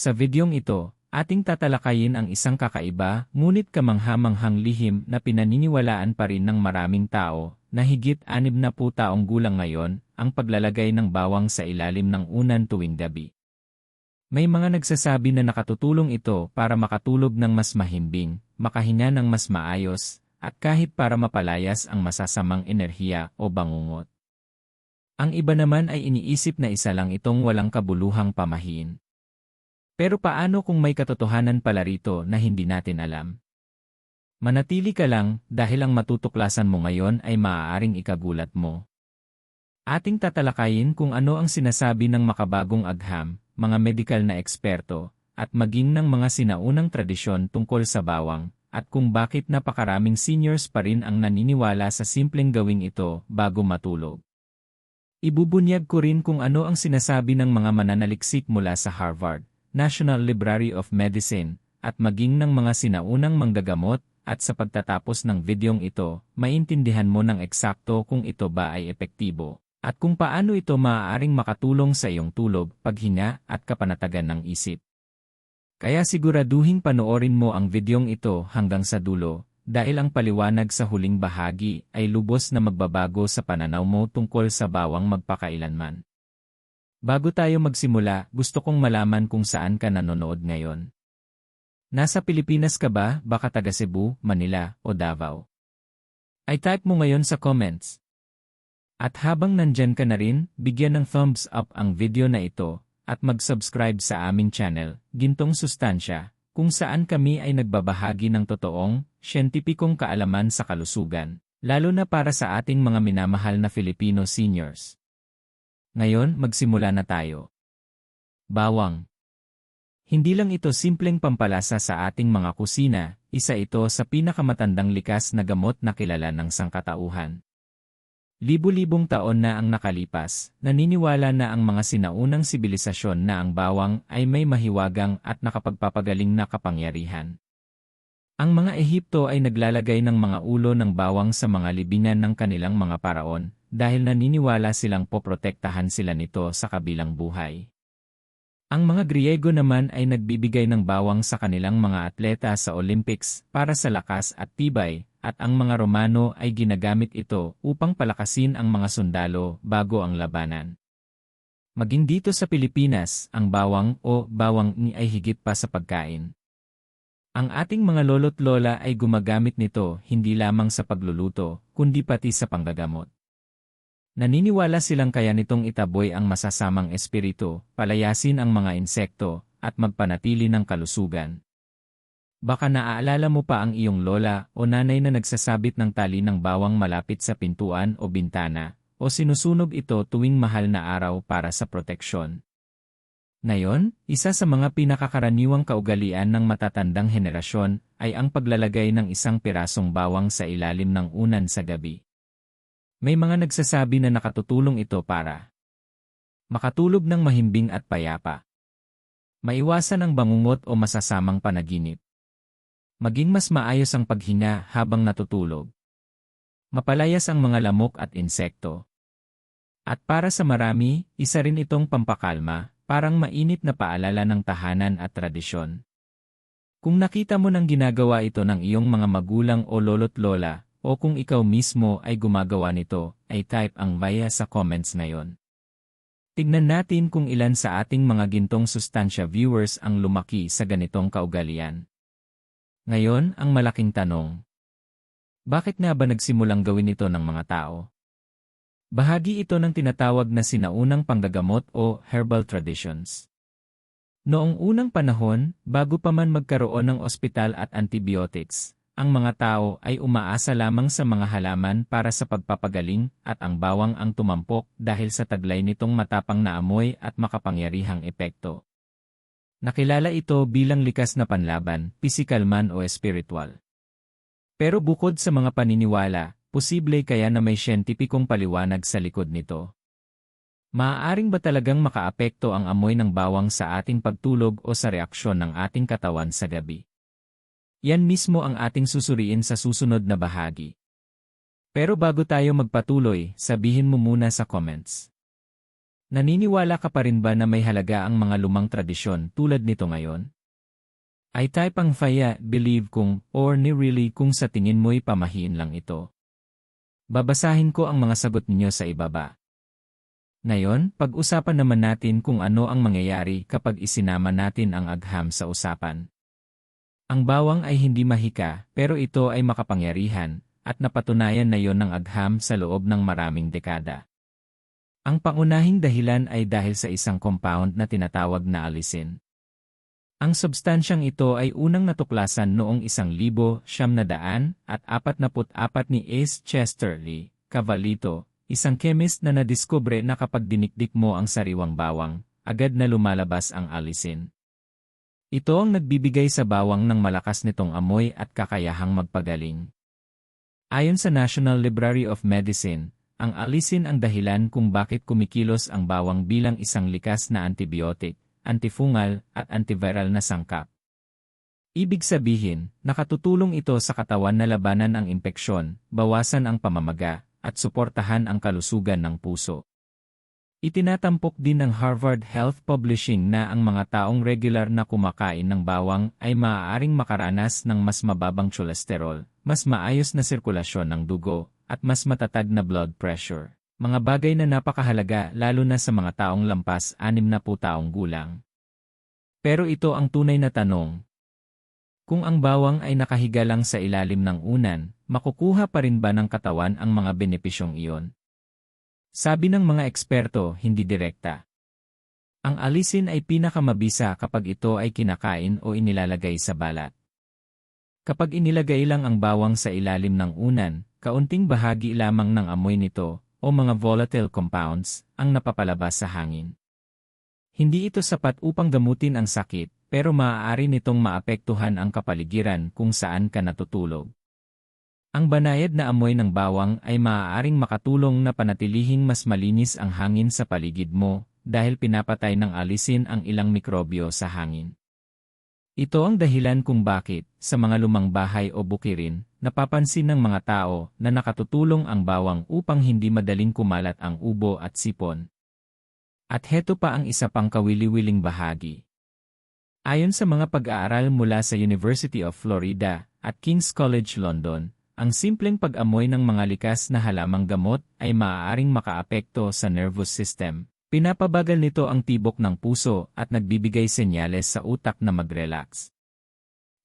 Sa videong ito, ating tatalakayin ang isang kakaiba ngunit kamanghamanghang lihim na pinaniniwalaan pa rin ng maraming tao na higit anib na po taong gulang ngayon ang paglalagay ng bawang sa ilalim ng unan tuwing gabi. May mga nagsasabi na nakatutulong ito para makatulog ng mas mahimbing, makahinga ng mas maayos, at kahit para mapalayas ang masasamang enerhiya o bangungot. Ang iba naman ay iniisip na isa lang itong walang kabuluhang pamahiin. Pero paano kung may katotohanan pala rito na hindi natin alam? Manatili ka lang dahil ang matutuklasan mo ngayon ay maaaring ikagulat mo. Ating tatalakayin kung ano ang sinasabi ng makabagong agham, mga medikal na eksperto, at maging ng mga sinaunang tradisyon tungkol sa bawang, at kung bakit napakaraming seniors pa rin ang naniniwala sa simpleng gawing ito bago matulog. Ibubunyag ko rin kung ano ang sinasabi ng mga mananaliksik mula sa Harvard, National Library of Medicine, at maging ng mga sinaunang manggagamot, at sa pagtatapos ng videong ito, maintindihan mo ng eksakto kung ito ba ay epektibo at kung paano ito maaaring makatulong sa iyong tulog, paghinga, at kapanatagan ng isip. Kaya siguraduhin panoorin mo ang videong ito hanggang sa dulo, dahil ang paliwanag sa huling bahagi ay lubos na magbabago sa pananaw mo tungkol sa bawang magpakailanman. Bago tayo magsimula, gusto kong malaman kung saan ka nanonood ngayon. Nasa Pilipinas ka ba, baka taga Cebu, Manila, o Davao? Ay type mo ngayon sa comments. At habang nandyan ka na rin, bigyan ng thumbs up ang video na ito, at mag-subscribe sa aming channel, Gintong Sustansya, kung saan kami ay nagbabahagi ng totoong, siyentipikong kaalaman sa kalusugan, lalo na para sa ating mga minamahal na Filipino seniors. Ngayon, magsimula na tayo. Bawang Hindi lang ito simpleng pampalasa sa ating mga kusina, isa ito sa pinakamatandang likas na gamot na kilala ng sangkatauhan. Libu-libong taon na ang nakalipas, naniniwala na ang mga sinaunang sibilisasyon na ang bawang ay may mahiwagang at nakapagpapagaling na kapangyarihan. Ang mga Ehipto ay naglalagay ng mga ulo ng bawang sa mga libingan ng kanilang mga paraon dahil naniniwala silang poprotektahan sila nito sa kabilang buhay. Ang mga Griego naman ay nagbibigay ng bawang sa kanilang mga atleta sa Olympics para sa lakas at tibay at ang mga Romano ay ginagamit ito upang palakasin ang mga sundalo bago ang labanan. Maging dito sa Pilipinas, ang bawang o bawang ni ay higit pa sa pagkain. Ang ating mga lolo't lola ay gumagamit nito hindi lamang sa pagluluto, kundi pati sa panggagamot. Naniniwala silang kaya nitong itaboy ang masasamang espiritu, palayasin ang mga insekto, at magpanatili ng kalusugan. Baka naaalala mo pa ang iyong lola o nanay na nagsasabit ng tali ng bawang malapit sa pintuan o bintana, o sinusunog ito tuwing mahal na araw para sa proteksyon. Ngayon, isa sa mga pinakakaraniwang kaugalian ng matatandang henerasyon ay ang paglalagay ng isang pirasong bawang sa ilalim ng unan sa gabi. May mga nagsasabi na nakatutulong ito para makatulog ng mahimbing at payapa. Maiwasan ang bangungot o masasamang panaginip maging mas maayos ang paghinga habang natutulog. Mapalayas ang mga lamok at insekto. At para sa marami, isa rin itong pampakalma, parang mainit na paalala ng tahanan at tradisyon. Kung nakita mo nang ginagawa ito ng iyong mga magulang o lolo't lola, o kung ikaw mismo ay gumagawa nito, ay type ang via sa comments ngayon. Tignan natin kung ilan sa ating mga gintong sustansya viewers ang lumaki sa ganitong kaugalian. Ngayon, ang malaking tanong. Bakit nga ba nagsimulang gawin ito ng mga tao? Bahagi ito ng tinatawag na sinaunang panggagamot o herbal traditions. Noong unang panahon, bago pa man magkaroon ng ospital at antibiotics, ang mga tao ay umaasa lamang sa mga halaman para sa pagpapagaling at ang bawang ang tumampok dahil sa taglay nitong matapang na amoy at makapangyarihang epekto. Nakilala ito bilang likas na panlaban, pisikal man o espiritual. Pero bukod sa mga paniniwala, posible kaya na may siyentipikong paliwanag sa likod nito. Maaaring ba talagang makaapekto ang amoy ng bawang sa ating pagtulog o sa reaksyon ng ating katawan sa gabi? Yan mismo ang ating susuriin sa susunod na bahagi. Pero bago tayo magpatuloy, sabihin mo muna sa comments. Naniniwala ka pa rin ba na may halaga ang mga lumang tradisyon tulad nito ngayon? I type ang faya, believe kung, or ni really kung sa tingin mo'y pamahiin lang ito. Babasahin ko ang mga sagot ninyo sa ibaba. Ngayon, pag-usapan naman natin kung ano ang mangyayari kapag isinama natin ang agham sa usapan. Ang bawang ay hindi mahika, pero ito ay makapangyarihan, at napatunayan na yon ng agham sa loob ng maraming dekada. Ang pangunahing dahilan ay dahil sa isang compound na tinatawag na alisin. Ang substansyang ito ay unang natuklasan noong isang libo siyam na daan at apat na apat ni Ace Chesterley, Cavalito, isang chemist na nadiskubre na kapag dinikdik mo ang sariwang bawang, agad na lumalabas ang alisin. Ito ang nagbibigay sa bawang ng malakas nitong amoy at kakayahang magpagaling. Ayon sa National Library of Medicine, ang alisin ang dahilan kung bakit kumikilos ang bawang bilang isang likas na antibiotic, antifungal, at antiviral na sangkap. Ibig sabihin, nakatutulong ito sa katawan na labanan ang impeksyon, bawasan ang pamamaga, at suportahan ang kalusugan ng puso. Itinatampok din ng Harvard Health Publishing na ang mga taong regular na kumakain ng bawang ay maaaring makaranas ng mas mababang cholesterol, mas maayos na sirkulasyon ng dugo, at mas matatag na blood pressure. Mga bagay na napakahalaga lalo na sa mga taong lampas 60 taong gulang. Pero ito ang tunay na tanong. Kung ang bawang ay nakahiga lang sa ilalim ng unan, makukuha pa rin ba ng katawan ang mga benepisyong iyon? Sabi ng mga eksperto, hindi direkta. Ang alisin ay pinakamabisa kapag ito ay kinakain o inilalagay sa balat. Kapag inilagay lang ang bawang sa ilalim ng unan, kaunting bahagi lamang ng amoy nito, o mga volatile compounds ang napapalabas sa hangin. Hindi ito sapat upang gamutin ang sakit, pero maaari nitong maapektuhan ang kapaligiran kung saan ka natutulog. Ang banayad na amoy ng bawang ay maaaring makatulong na panatilihing mas malinis ang hangin sa paligid mo dahil pinapatay ng alisin ang ilang mikrobyo sa hangin. Ito ang dahilan kung bakit, sa mga lumang bahay o bukirin, napapansin ng mga tao na nakatutulong ang bawang upang hindi madaling kumalat ang ubo at sipon. At heto pa ang isa pang kawili-wiling bahagi. Ayon sa mga pag-aaral mula sa University of Florida at King's College London, ang simpleng pag-amoy ng mga likas na halamang gamot ay maaaring makaapekto sa nervous system, Pinapabagal nito ang tibok ng puso at nagbibigay senyales sa utak na mag-relax.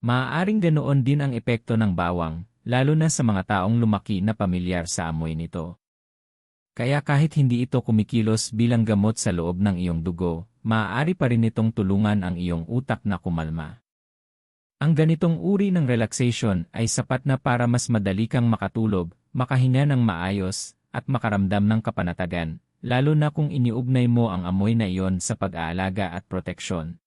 Maaaring ganoon din ang epekto ng bawang, lalo na sa mga taong lumaki na pamilyar sa amoy nito. Kaya kahit hindi ito kumikilos bilang gamot sa loob ng iyong dugo, maaari pa rin itong tulungan ang iyong utak na kumalma. Ang ganitong uri ng relaxation ay sapat na para mas madali kang makatulog, makahinga ng maayos, at makaramdam ng kapanatagan, lalo na kung iniugnay mo ang amoy na iyon sa pag-aalaga at proteksyon.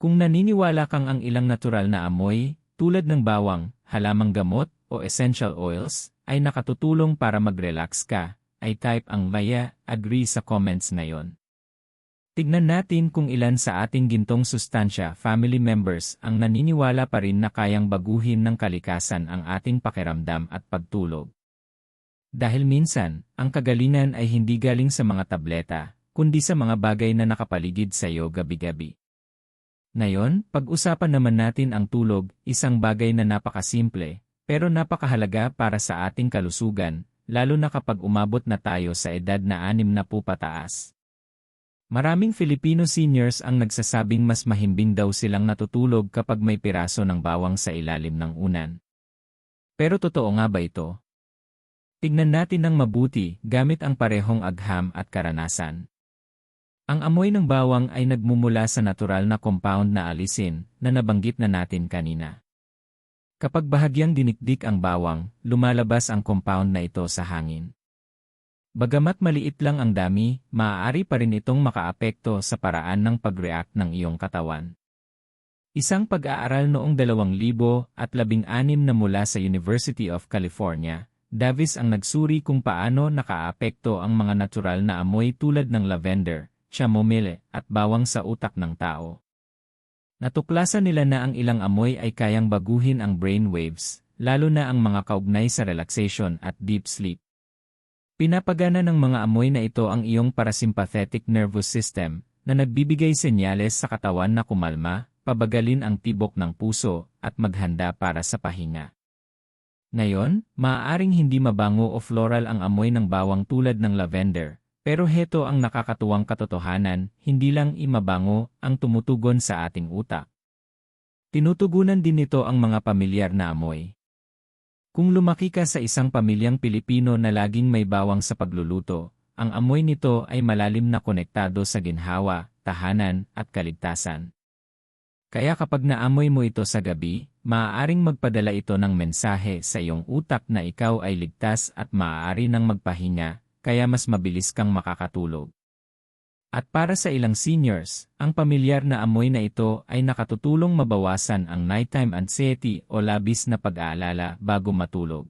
Kung naniniwala kang ang ilang natural na amoy, tulad ng bawang, halamang gamot, o essential oils, ay nakatutulong para mag-relax ka, ay type ang via agree sa comments na yon. Tignan natin kung ilan sa ating gintong sustansya family members ang naniniwala pa rin na kayang baguhin ng kalikasan ang ating pakiramdam at pagtulog. Dahil minsan, ang kagalingan ay hindi galing sa mga tableta, kundi sa mga bagay na nakapaligid sa iyo gabi-gabi. Ngayon, pag-usapan naman natin ang tulog, isang bagay na napakasimple, pero napakahalaga para sa ating kalusugan, lalo na kapag umabot na tayo sa edad na anim na po pataas. Maraming Filipino seniors ang nagsasabing mas mahimbing daw silang natutulog kapag may piraso ng bawang sa ilalim ng unan. Pero totoo nga ba ito? Tignan natin ng mabuti gamit ang parehong agham at karanasan. Ang amoy ng bawang ay nagmumula sa natural na compound na alisin na nabanggit na natin kanina. Kapag bahagyang dinikdik ang bawang, lumalabas ang compound na ito sa hangin. Bagamat maliit lang ang dami, maaari pa rin itong makaapekto sa paraan ng pag-react ng iyong katawan. Isang pag-aaral noong 2016 na mula sa University of California, Davis ang nagsuri kung paano nakaapekto ang mga natural na amoy tulad ng lavender, chamomile, at bawang sa utak ng tao. Natuklasan nila na ang ilang amoy ay kayang baguhin ang brain waves, lalo na ang mga kaugnay sa relaxation at deep sleep. Pinapagana ng mga amoy na ito ang iyong parasympathetic nervous system na nagbibigay senyales sa katawan na kumalma, pabagalin ang tibok ng puso, at maghanda para sa pahinga. Ngayon, maaaring hindi mabango o floral ang amoy ng bawang tulad ng lavender, pero heto ang nakakatuwang katotohanan, hindi lang imabango ang tumutugon sa ating utak. Tinutugunan din nito ang mga pamilyar na amoy. Kung lumaki ka sa isang pamilyang Pilipino na laging may bawang sa pagluluto, ang amoy nito ay malalim na konektado sa ginhawa, tahanan, at kaligtasan. Kaya kapag naamoy mo ito sa gabi, maaaring magpadala ito ng mensahe sa iyong utak na ikaw ay ligtas at maaari nang magpahinga, kaya mas mabilis kang makakatulog. At para sa ilang seniors, ang pamilyar na amoy na ito ay nakatutulong mabawasan ang nighttime anxiety o labis na pag-aalala bago matulog.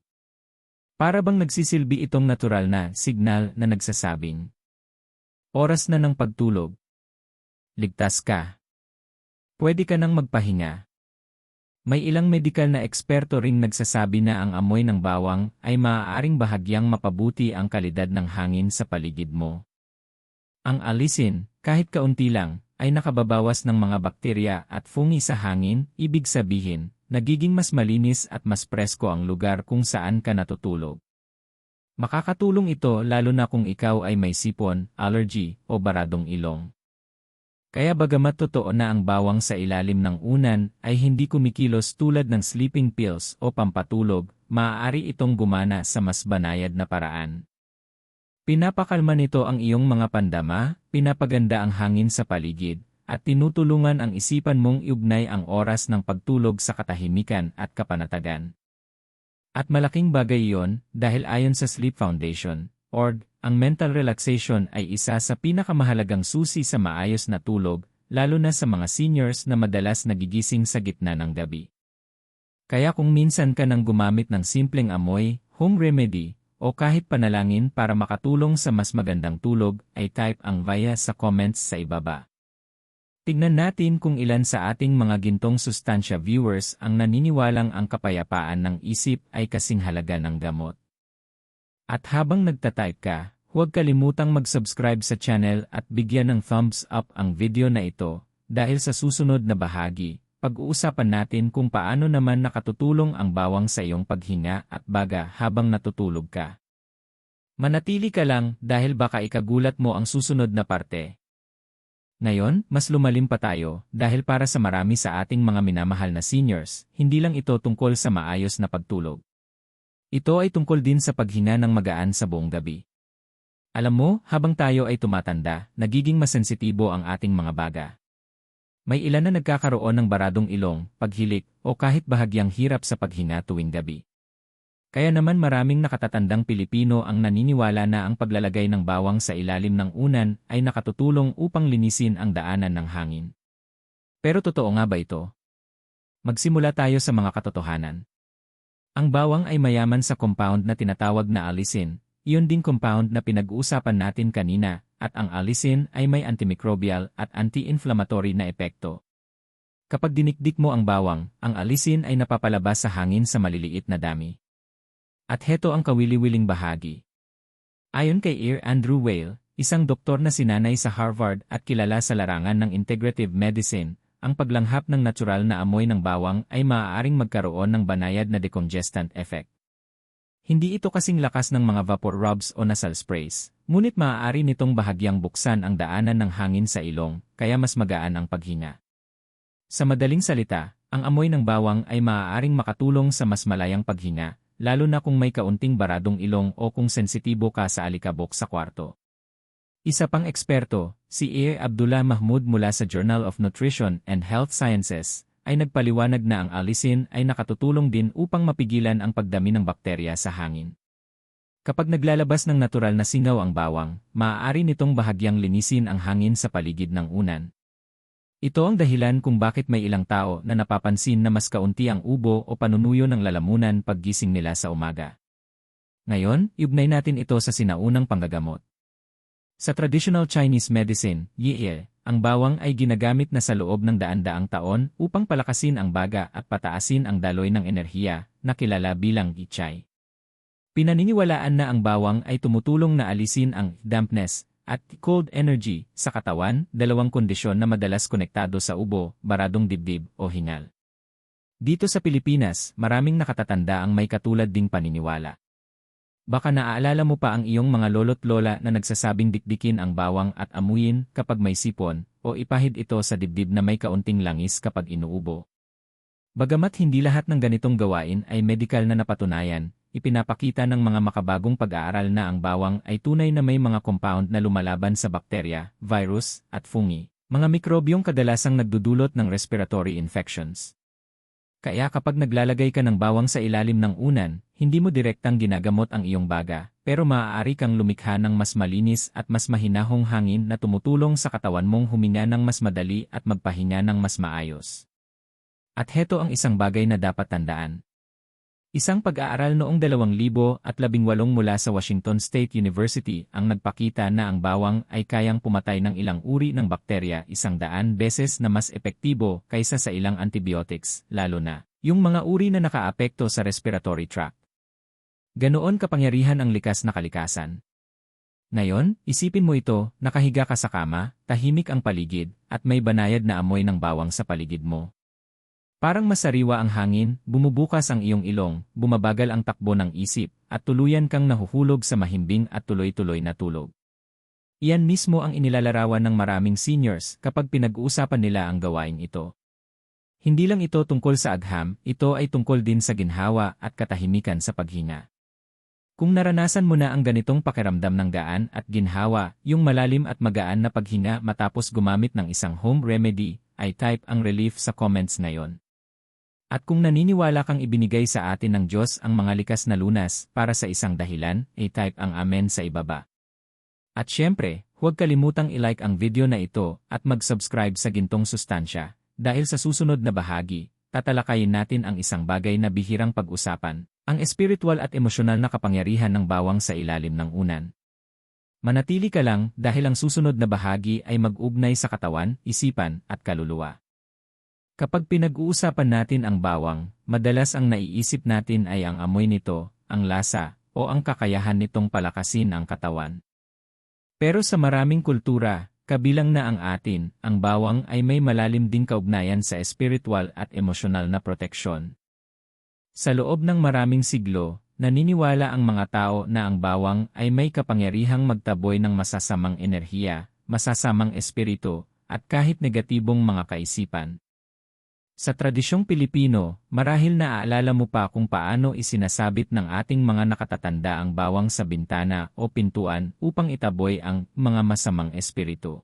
Para bang nagsisilbi itong natural na signal na nagsasabing, Oras na ng pagtulog. Ligtas ka. Pwede ka nang magpahinga. May ilang medikal na eksperto ring nagsasabi na ang amoy ng bawang ay maaaring bahagyang mapabuti ang kalidad ng hangin sa paligid mo. Ang alisin, kahit kaunti lang, ay nakababawas ng mga bakterya at fungi sa hangin, ibig sabihin, nagiging mas malinis at mas presko ang lugar kung saan ka natutulog. Makakatulong ito lalo na kung ikaw ay may sipon, allergy, o baradong ilong. Kaya bagamat totoo na ang bawang sa ilalim ng unan ay hindi kumikilos tulad ng sleeping pills o pampatulog, maaari itong gumana sa mas banayad na paraan. Pinapakalma nito ang iyong mga pandama, pinapaganda ang hangin sa paligid, at tinutulungan ang isipan mong iugnay ang oras ng pagtulog sa katahimikan at kapanatagan. At malaking bagay iyon dahil ayon sa Sleep Foundation, ORG, ang mental relaxation ay isa sa pinakamahalagang susi sa maayos na tulog, lalo na sa mga seniors na madalas nagigising sa gitna ng gabi. Kaya kung minsan ka nang gumamit ng simpleng amoy, home remedy, o kahit panalangin para makatulong sa mas magandang tulog, ay type ang via sa comments sa ibaba. Tignan natin kung ilan sa ating mga gintong sustansya viewers ang naniniwalang ang kapayapaan ng isip ay kasing halaga ng gamot. At habang nagtatype ka, huwag kalimutang mag-subscribe sa channel at bigyan ng thumbs up ang video na ito, dahil sa susunod na bahagi, pag-uusapan natin kung paano naman nakatutulong ang bawang sa iyong paghinga at baga habang natutulog ka. Manatili ka lang dahil baka ikagulat mo ang susunod na parte. Ngayon, mas lumalim pa tayo dahil para sa marami sa ating mga minamahal na seniors, hindi lang ito tungkol sa maayos na pagtulog. Ito ay tungkol din sa paghinga ng magaan sa buong gabi. Alam mo, habang tayo ay tumatanda, nagiging masensitibo ang ating mga baga. May ilan na nagkakaroon ng baradong ilong, paghilik, o kahit bahagyang hirap sa paghinga tuwing gabi. Kaya naman maraming nakatatandang Pilipino ang naniniwala na ang paglalagay ng bawang sa ilalim ng unan ay nakatutulong upang linisin ang daanan ng hangin. Pero totoo nga ba ito? Magsimula tayo sa mga katotohanan. Ang bawang ay mayaman sa compound na tinatawag na alisin, iyon din compound na pinag-uusapan natin kanina, at ang alisin ay may antimicrobial at anti-inflammatory na epekto. Kapag dinikdik mo ang bawang, ang alisin ay napapalabas sa hangin sa maliliit na dami. At heto ang kawili-wiling bahagi. Ayon kay Ear Andrew Whale, isang doktor na sinanay sa Harvard at kilala sa larangan ng integrative medicine, ang paglanghap ng natural na amoy ng bawang ay maaaring magkaroon ng banayad na decongestant effect. Hindi ito kasing lakas ng mga vapor rubs o nasal sprays, ngunit maaari nitong bahagyang buksan ang daanan ng hangin sa ilong, kaya mas magaan ang paghinga. Sa madaling salita, ang amoy ng bawang ay maaaring makatulong sa mas malayang paghinga, lalo na kung may kaunting baradong ilong o kung sensitibo ka sa alikabok sa kwarto. Isa pang eksperto, si E. Abdullah Mahmoud mula sa Journal of Nutrition and Health Sciences, ay nagpaliwanag na ang alisin ay nakatutulong din upang mapigilan ang pagdami ng bakterya sa hangin. Kapag naglalabas ng natural na singaw ang bawang, maaari nitong bahagyang linisin ang hangin sa paligid ng unan. Ito ang dahilan kung bakit may ilang tao na napapansin na mas kaunti ang ubo o panunuyo ng lalamunan paggising nila sa umaga. Ngayon, iugnay natin ito sa sinaunang panggagamot. Sa traditional Chinese medicine, yie, ang bawang ay ginagamit na sa loob ng daan-daang taon upang palakasin ang baga at pataasin ang daloy ng enerhiya na kilala bilang gichay. Pinaniniwalaan na ang bawang ay tumutulong na alisin ang dampness at cold energy sa katawan, dalawang kondisyon na madalas konektado sa ubo, baradong dibdib o hingal. Dito sa Pilipinas, maraming nakatatanda ang may katulad ding paniniwala. Baka naaalala mo pa ang iyong mga lolo't lola na nagsasabing dikdikin ang bawang at amuyin kapag may sipon, o ipahid ito sa dibdib na may kaunting langis kapag inuubo. Bagamat hindi lahat ng ganitong gawain ay medikal na napatunayan, ipinapakita ng mga makabagong pag-aaral na ang bawang ay tunay na may mga compound na lumalaban sa bakterya, virus, at fungi, mga mikrobyong kadalasang nagdudulot ng respiratory infections. Kaya kapag naglalagay ka ng bawang sa ilalim ng unan, hindi mo direktang ginagamot ang iyong baga, pero maaari kang lumikha ng mas malinis at mas mahinahong hangin na tumutulong sa katawan mong huminga ng mas madali at magpahinga ng mas maayos. At heto ang isang bagay na dapat tandaan. Isang pag-aaral noong 2018 mula sa Washington State University ang nagpakita na ang bawang ay kayang pumatay ng ilang uri ng bakterya isang daan beses na mas epektibo kaysa sa ilang antibiotics, lalo na yung mga uri na nakaapekto sa respiratory tract. Ganoon kapangyarihan ang likas na kalikasan. Ngayon, isipin mo ito, nakahiga ka sa kama, tahimik ang paligid, at may banayad na amoy ng bawang sa paligid mo. Parang masariwa ang hangin, bumubukas ang iyong ilong, bumabagal ang takbo ng isip, at tuluyan kang nahuhulog sa mahimbing at tuloy-tuloy na tulog. Iyan mismo ang inilalarawan ng maraming seniors kapag pinag-uusapan nila ang gawain ito. Hindi lang ito tungkol sa agham, ito ay tungkol din sa ginhawa at katahimikan sa paghinga. Kung naranasan mo na ang ganitong pakiramdam ng gaan at ginhawa, yung malalim at magaan na paghinga matapos gumamit ng isang home remedy, ay type ang relief sa comments ngayon. At kung naniniwala kang ibinigay sa atin ng Diyos ang mga likas na lunas para sa isang dahilan, i-type ang Amen sa ibaba. At syempre, huwag kalimutang i-like ang video na ito at mag-subscribe sa Gintong Sustansya, dahil sa susunod na bahagi, tatalakayin natin ang isang bagay na bihirang pag-usapan, ang espiritual at emosyonal na kapangyarihan ng bawang sa ilalim ng unan. Manatili ka lang dahil ang susunod na bahagi ay mag-ugnay sa katawan, isipan, at kaluluwa. Kapag pinag-uusapan natin ang bawang, madalas ang naiisip natin ay ang amoy nito, ang lasa, o ang kakayahan nitong palakasin ang katawan. Pero sa maraming kultura, kabilang na ang atin, ang bawang ay may malalim ding kaugnayan sa espiritual at emosyonal na proteksyon. Sa loob ng maraming siglo, naniniwala ang mga tao na ang bawang ay may kapangyarihang magtaboy ng masasamang enerhiya, masasamang espiritu, at kahit negatibong mga kaisipan. Sa tradisyong Pilipino, marahil naaalala mo pa kung paano isinasabit ng ating mga nakatatanda ang bawang sa bintana o pintuan upang itaboy ang mga masamang espiritu.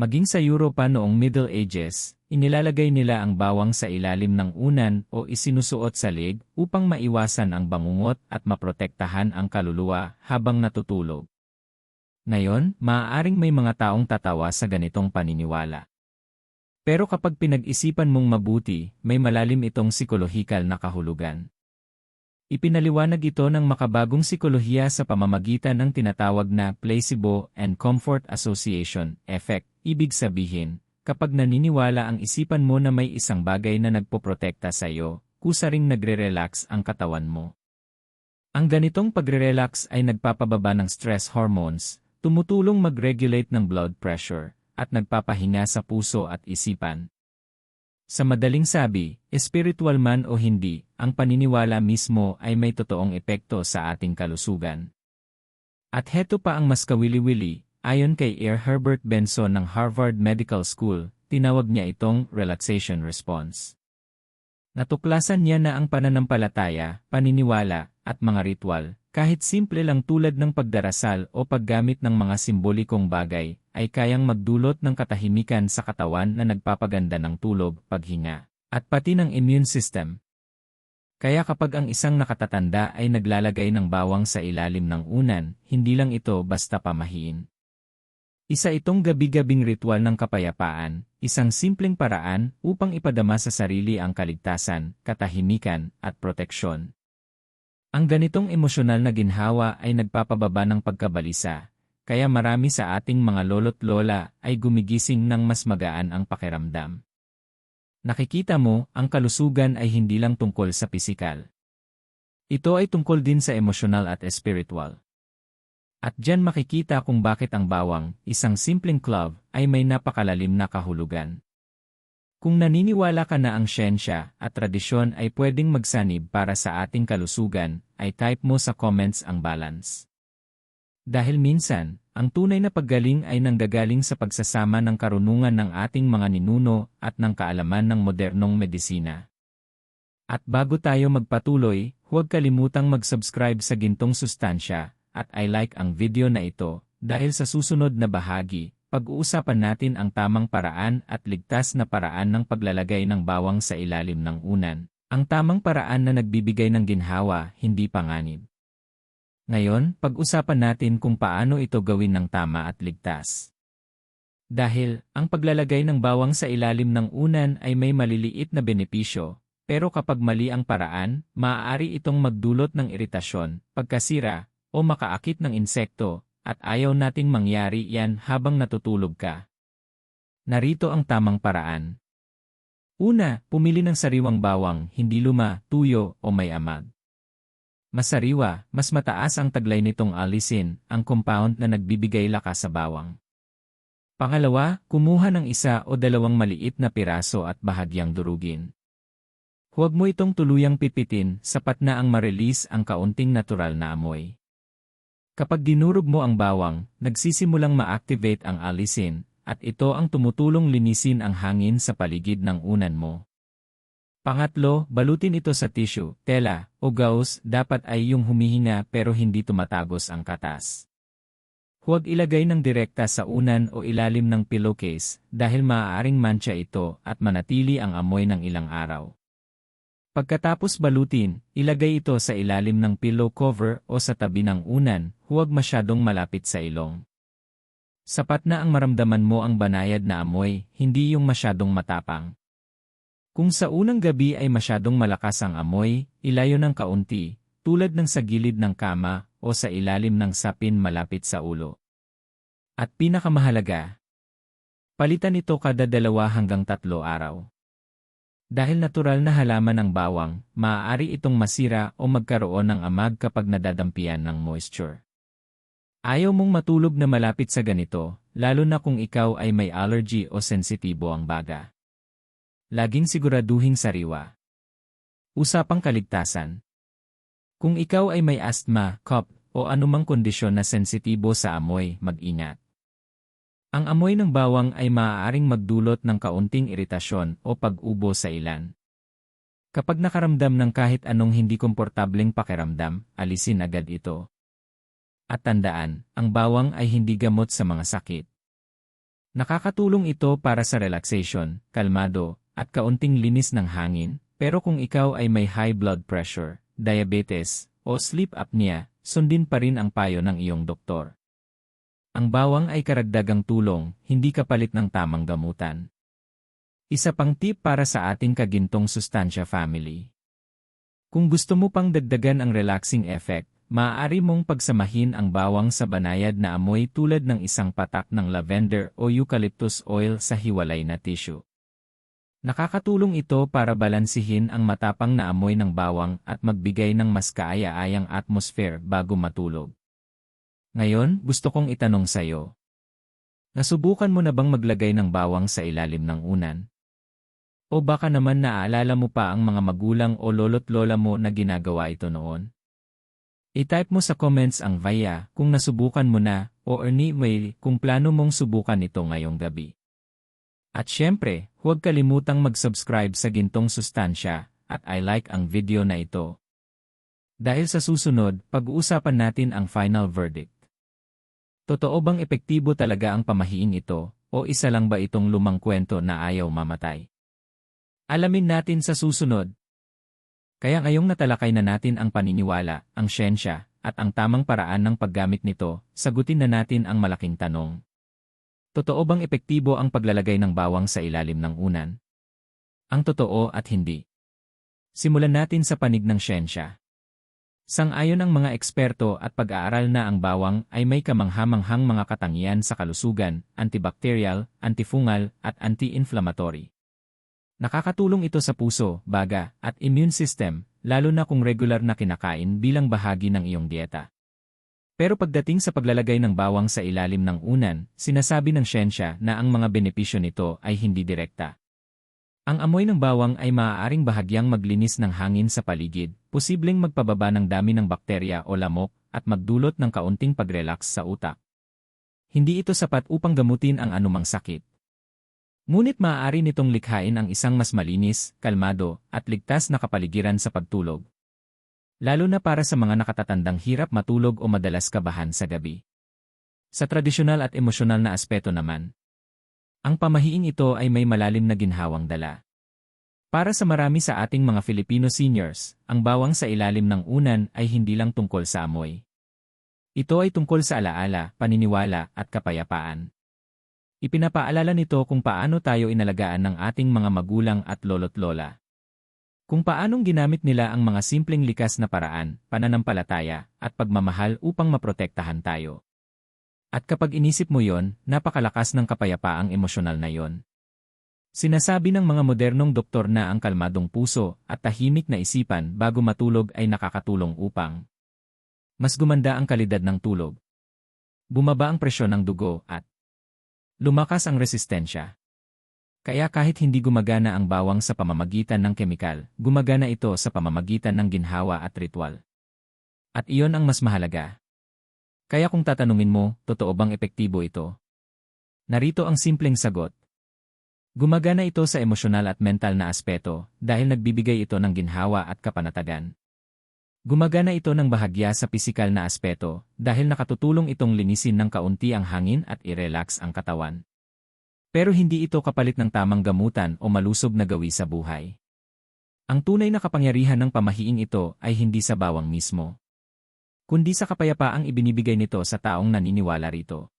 Maging sa Europa noong Middle Ages, inilalagay nila ang bawang sa ilalim ng unan o isinusuot sa leg upang maiwasan ang bangungot at maprotektahan ang kaluluwa habang natutulog. Ngayon, maaaring may mga taong tatawa sa ganitong paniniwala. Pero kapag pinag-isipan mong mabuti, may malalim itong psikolohikal na kahulugan. Ipinaliwanag ito ng makabagong psikolohiya sa pamamagitan ng tinatawag na placebo and comfort association effect. Ibig sabihin, kapag naniniwala ang isipan mo na may isang bagay na nagpoprotekta sa iyo, kusaring nagre-relax ang katawan mo. Ang ganitong pagre-relax ay nagpapababa ng stress hormones, tumutulong mag-regulate ng blood pressure, at nagpapahinga sa puso at isipan. Sa madaling sabi, espiritual man o hindi, ang paniniwala mismo ay may totoong epekto sa ating kalusugan. At heto pa ang mas kawili-wili, ayon kay Air Herbert Benson ng Harvard Medical School, tinawag niya itong relaxation response. Natuklasan niya na ang pananampalataya, paniniwala, at mga ritual, kahit simple lang tulad ng pagdarasal o paggamit ng mga simbolikong bagay, ay kayang magdulot ng katahimikan sa katawan na nagpapaganda ng tulog, paghinga, at pati ng immune system. Kaya kapag ang isang nakatatanda ay naglalagay ng bawang sa ilalim ng unan, hindi lang ito basta pamahiin. Isa itong gabi-gabing ritual ng kapayapaan, isang simpleng paraan upang ipadama sa sarili ang kaligtasan, katahimikan, at proteksyon. Ang ganitong emosyonal na ginhawa ay nagpapababa ng pagkabalisa, kaya marami sa ating mga lolo't lola ay gumigising ng mas magaan ang pakiramdam. Nakikita mo, ang kalusugan ay hindi lang tungkol sa pisikal. Ito ay tungkol din sa emosyonal at espiritual. At dyan makikita kung bakit ang bawang, isang simpleng clove, ay may napakalalim na kahulugan. Kung naniniwala ka na ang siyensya at tradisyon ay pwedeng magsanib para sa ating kalusugan, ay type mo sa comments ang balance. Dahil minsan, ang tunay na paggaling ay nanggagaling sa pagsasama ng karunungan ng ating mga ninuno at ng kaalaman ng modernong medisina. At bago tayo magpatuloy, huwag kalimutang mag-subscribe sa Gintong Sustansya at i-like ang video na ito dahil sa susunod na bahagi, pag-uusapan natin ang tamang paraan at ligtas na paraan ng paglalagay ng bawang sa ilalim ng unan. Ang tamang paraan na nagbibigay ng ginhawa, hindi panganib. Ngayon, pag-usapan natin kung paano ito gawin ng tama at ligtas. Dahil, ang paglalagay ng bawang sa ilalim ng unan ay may maliliit na benepisyo, pero kapag mali ang paraan, maaari itong magdulot ng iritasyon, pagkasira, o makaakit ng insekto, at ayaw nating mangyari yan habang natutulog ka. Narito ang tamang paraan. Una, pumili ng sariwang bawang, hindi luma, tuyo o may amag. Masariwa, mas mataas ang taglay nitong alisin, ang compound na nagbibigay lakas sa bawang. Pangalawa, kumuha ng isa o dalawang maliit na piraso at bahagyang durugin. Huwag mo itong tuluyang pipitin, sapat na ang ma-release ang kaunting natural na amoy. Kapag dinurog mo ang bawang, nagsisimulang ma-activate ang alisin, at ito ang tumutulong linisin ang hangin sa paligid ng unan mo. Pangatlo, balutin ito sa tissue, tela, o gauze, dapat ay yung humihinga pero hindi tumatagos ang katas. Huwag ilagay ng direkta sa unan o ilalim ng pillowcase dahil maaaring mancha ito at manatili ang amoy ng ilang araw. Pagkatapos balutin, ilagay ito sa ilalim ng pillow cover o sa tabi ng unan, huwag masyadong malapit sa ilong. Sapat na ang maramdaman mo ang banayad na amoy, hindi yung masyadong matapang. Kung sa unang gabi ay masyadong malakas ang amoy, ilayo ng kaunti, tulad ng sa gilid ng kama o sa ilalim ng sapin malapit sa ulo. At pinakamahalaga, palitan ito kada dalawa hanggang tatlo araw. Dahil natural na halaman ng bawang, maaari itong masira o magkaroon ng amag kapag nadadampian ng moisture. Ayaw mong matulog na malapit sa ganito, lalo na kung ikaw ay may allergy o sensitibo ang baga. Laging siguraduhing sariwa. Usapang kaligtasan. Kung ikaw ay may asthma, cough, o anumang kondisyon na sensitibo sa amoy, mag-ingat. Ang amoy ng bawang ay maaaring magdulot ng kaunting iritasyon o pag-ubo sa ilan. Kapag nakaramdam ng kahit anong hindi komportableng pakiramdam, alisin agad ito. At tandaan, ang bawang ay hindi gamot sa mga sakit. Nakakatulong ito para sa relaxation, kalmado, at kaunting linis ng hangin, pero kung ikaw ay may high blood pressure, diabetes, o sleep apnea, sundin pa rin ang payo ng iyong doktor. Ang bawang ay karagdagang tulong, hindi kapalit ng tamang gamutan. Isa pang tip para sa ating kagintong sustansya family. Kung gusto mo pang dagdagan ang relaxing effect, maaari mong pagsamahin ang bawang sa banayad na amoy tulad ng isang patak ng lavender o eucalyptus oil sa hiwalay na tissue. Nakakatulong ito para balansihin ang matapang na amoy ng bawang at magbigay ng mas kaaya-ayang atmosphere bago matulog. Ngayon, gusto kong itanong sa'yo. Nasubukan mo na bang maglagay ng bawang sa ilalim ng unan? O baka naman naaalala mo pa ang mga magulang o lolo't lola mo na ginagawa ito noon? I-type mo sa comments ang via kung nasubukan mo na o anyway kung plano mong subukan ito ngayong gabi. At syempre, huwag kalimutang mag-subscribe sa Gintong Sustansya at I like ang video na ito. Dahil sa susunod, pag-uusapan natin ang final verdict. Totoo bang epektibo talaga ang pamahiing ito, o isa lang ba itong lumang kwento na ayaw mamatay? Alamin natin sa susunod. Kaya ngayong natalakay na natin ang paniniwala, ang siyensya, at ang tamang paraan ng paggamit nito, sagutin na natin ang malaking tanong. Totoo bang epektibo ang paglalagay ng bawang sa ilalim ng unan? Ang totoo at hindi. Simulan natin sa panig ng siyensya. Sang-ayon ang mga eksperto at pag-aaral na ang bawang ay may kamanghamanghang mga katangian sa kalusugan, antibacterial, antifungal, at anti-inflammatory. Nakakatulong ito sa puso, baga, at immune system, lalo na kung regular na kinakain bilang bahagi ng iyong dieta. Pero pagdating sa paglalagay ng bawang sa ilalim ng unan, sinasabi ng siyensya na ang mga benepisyo nito ay hindi direkta. Ang amoy ng bawang ay maaaring bahagyang maglinis ng hangin sa paligid, posibleng magpababa ng dami ng bakterya o lamok, at magdulot ng kaunting pag-relax sa utak. Hindi ito sapat upang gamutin ang anumang sakit. Ngunit maaari nitong likhain ang isang mas malinis, kalmado, at ligtas na kapaligiran sa pagtulog. Lalo na para sa mga nakatatandang hirap matulog o madalas kabahan sa gabi. Sa tradisyonal at emosyonal na aspeto naman, ang pamahiing ito ay may malalim na ginhawang dala. Para sa marami sa ating mga Filipino seniors, ang bawang sa ilalim ng unan ay hindi lang tungkol sa amoy. Ito ay tungkol sa alaala, paniniwala, at kapayapaan. Ipinapaalala nito kung paano tayo inalagaan ng ating mga magulang at lolo't lola. Kung paanong ginamit nila ang mga simpleng likas na paraan, pananampalataya, at pagmamahal upang maprotektahan tayo. At kapag inisip mo yon, napakalakas ng kapayapaang emosyonal na yon. Sinasabi ng mga modernong doktor na ang kalmadong puso at tahimik na isipan bago matulog ay nakakatulong upang mas gumanda ang kalidad ng tulog. Bumaba ang presyon ng dugo at Lumakas ang resistensya. Kaya kahit hindi gumagana ang bawang sa pamamagitan ng kemikal, gumagana ito sa pamamagitan ng ginhawa at ritual. At iyon ang mas mahalaga. Kaya kung tatanungin mo, totoo bang epektibo ito? Narito ang simpleng sagot. Gumagana ito sa emosyonal at mental na aspeto dahil nagbibigay ito ng ginhawa at kapanatagan. Gumagana ito ng bahagya sa pisikal na aspeto dahil nakatutulong itong linisin ng kaunti ang hangin at i-relax ang katawan. Pero hindi ito kapalit ng tamang gamutan o malusob na gawi sa buhay. Ang tunay na kapangyarihan ng pamahiing ito ay hindi sa bawang mismo, kundi sa kapayapaang ibinibigay nito sa taong naniniwala rito.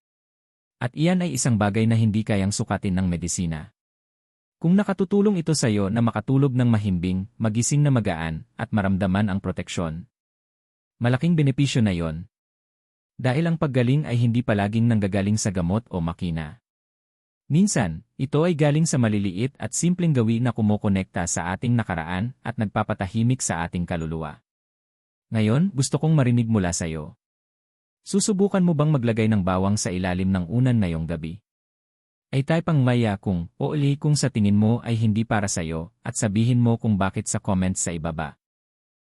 At iyan ay isang bagay na hindi kayang sukatin ng medisina. Kung nakatutulong ito sa iyo na makatulog ng mahimbing, magising na magaan, at maramdaman ang proteksyon. Malaking benepisyo na yon. Dahil ang paggaling ay hindi palaging nanggagaling sa gamot o makina. Minsan, ito ay galing sa maliliit at simpleng gawi na kumukonekta sa ating nakaraan at nagpapatahimik sa ating kaluluwa. Ngayon, gusto kong marinig mula sa iyo. Susubukan mo bang maglagay ng bawang sa ilalim ng unan na ngayong gabi? ay type ang maya kung o uli kung sa tingin mo ay hindi para sa'yo at sabihin mo kung bakit sa comments sa ibaba.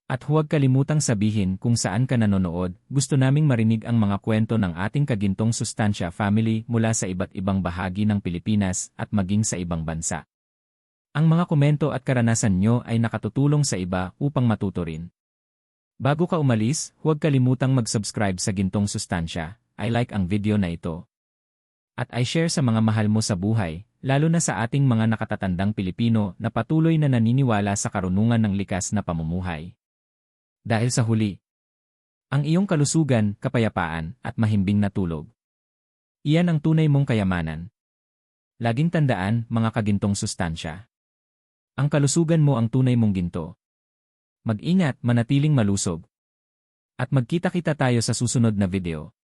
At huwag kalimutang sabihin kung saan ka nanonood, gusto naming marinig ang mga kwento ng ating kagintong sustansya family mula sa iba't ibang bahagi ng Pilipinas at maging sa ibang bansa. Ang mga komento at karanasan nyo ay nakatutulong sa iba upang matuto rin. Bago ka umalis, huwag kalimutang mag-subscribe sa Gintong Sustansya, I like ang video na ito, at i-share sa mga mahal mo sa buhay, lalo na sa ating mga nakatatandang Pilipino na patuloy na naniniwala sa karunungan ng likas na pamumuhay. Dahil sa huli, ang iyong kalusugan, kapayapaan, at mahimbing na tulog. Iyan ang tunay mong kayamanan. Laging tandaan, mga kagintong sustansya. Ang kalusugan mo ang tunay mong ginto. Mag-ingat, manatiling malusog. At magkita-kita tayo sa susunod na video.